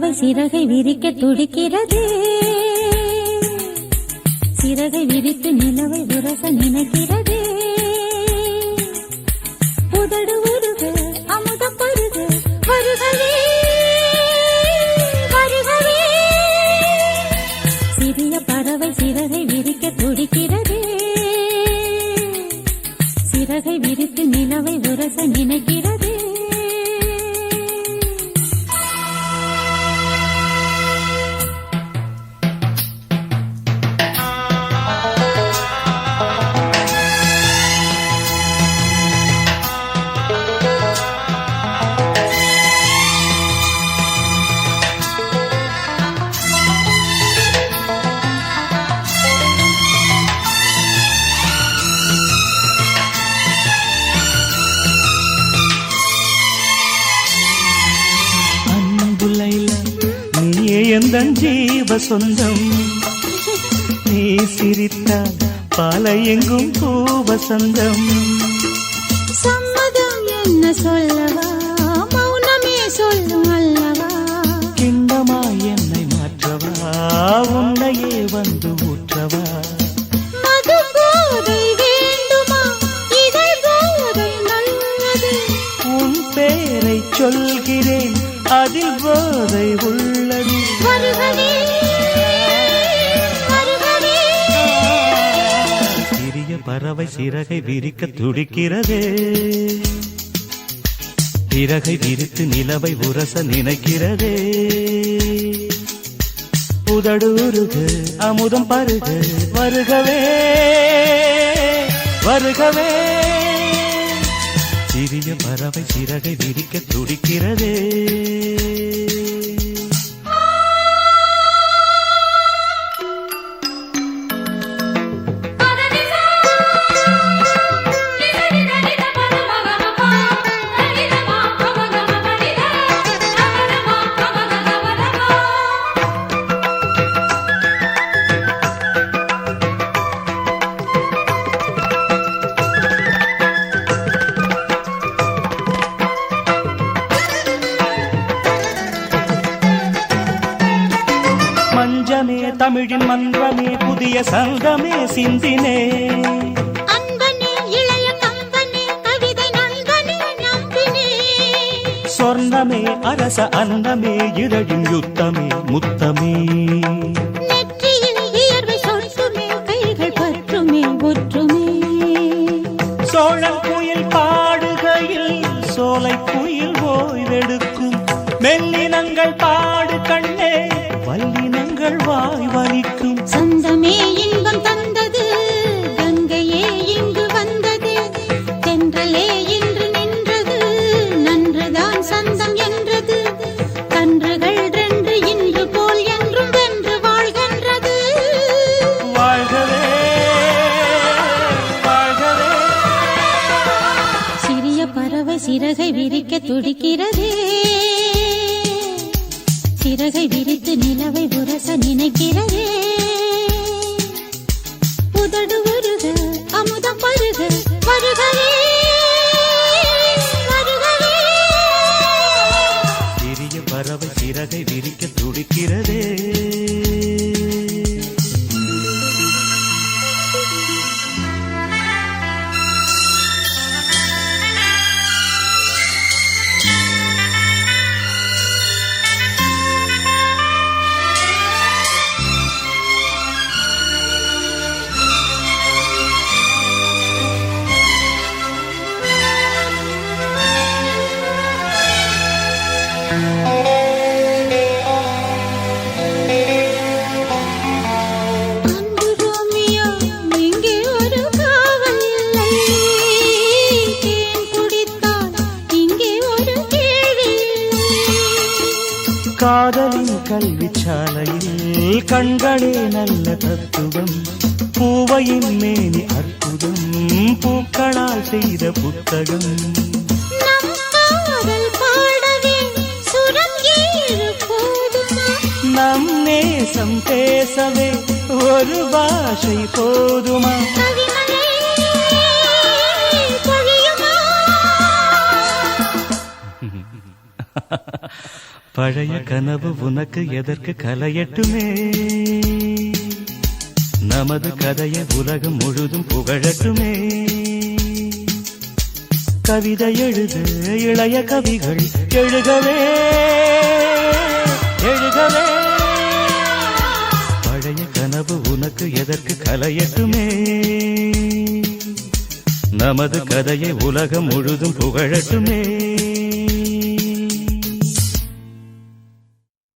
பறவை சிறகை விரிக்க துடிக்கிறது. சிறகை விரித்து நிலவை உரச நினைக்கிறது. புதடு உருக அமுத பருக வருகவே வருகவே. சிறிய பறவை சிறகை விரிக்க துடிக்கிறது. சிறகை விரித்து நிலவை உரச நினைக்கிறது. நீயே எந்த ஜீவ சொந்தம்? நீ சிரித்தால் பாலை எங்கும் பூவசந்தம் சம்மதம் என்ன சொல்லவா? மௌனமே சொல்லும் அல்லவா? கிண்ணமா என்னை மாற்றவா? உன்னையே வந்து ஊற்றவா? சொல்கிறேன் அதில் போதை உள்ளது. பறவை சிறகை விரிக்க துடிக்கிறதே. இறகை விரித்து நிலவை உரச நினைக்கிறதே. புதடூருகு அமுதம் பருகு வருகவே வருகவே. சிறிய பறவை சிறகை விரிக்க துடிக்கிறதே. தமிழின் மன்றமே புதிய சங்கமே சிந்தினே. சொர்ணமே அரச அன்னமே இதழின் யுத்தமே முத்தமே. சோழன் குயில் பாடுகையில் சோலை குயில் ஓய்வெடுக்கும். மெல்லினங்கள் பாடு சிறகை விரிக்க துடிக்கிறதே. சிறகை விரித்து நிலவை உரச நினைக்கிறதே. உதடு உருக அமுதம் பருக வருகவே. காதலின் கல்விச்சாலையில் கண்களே நல்ல தத்துவம் பூவையின் மேனி அற்புதம் பூக்களால் செய்த புத்தகம். நம் நேசம் பேசவே ஒரு பாஷை போதுமா? பழைய கனவு உனக்கு எதற்கு கலையட்டுமே? நமது கதையை உலகம் முழுதும் புகழட்டுமே. கவிதை எழுது இளைய கவிகள் எழுகவே எழுகவே. பழைய கனவு உனக்கு எதற்கு கலையட்டுமே? நமது கதையை உலகம் முழுதும் புகழட்டுமே.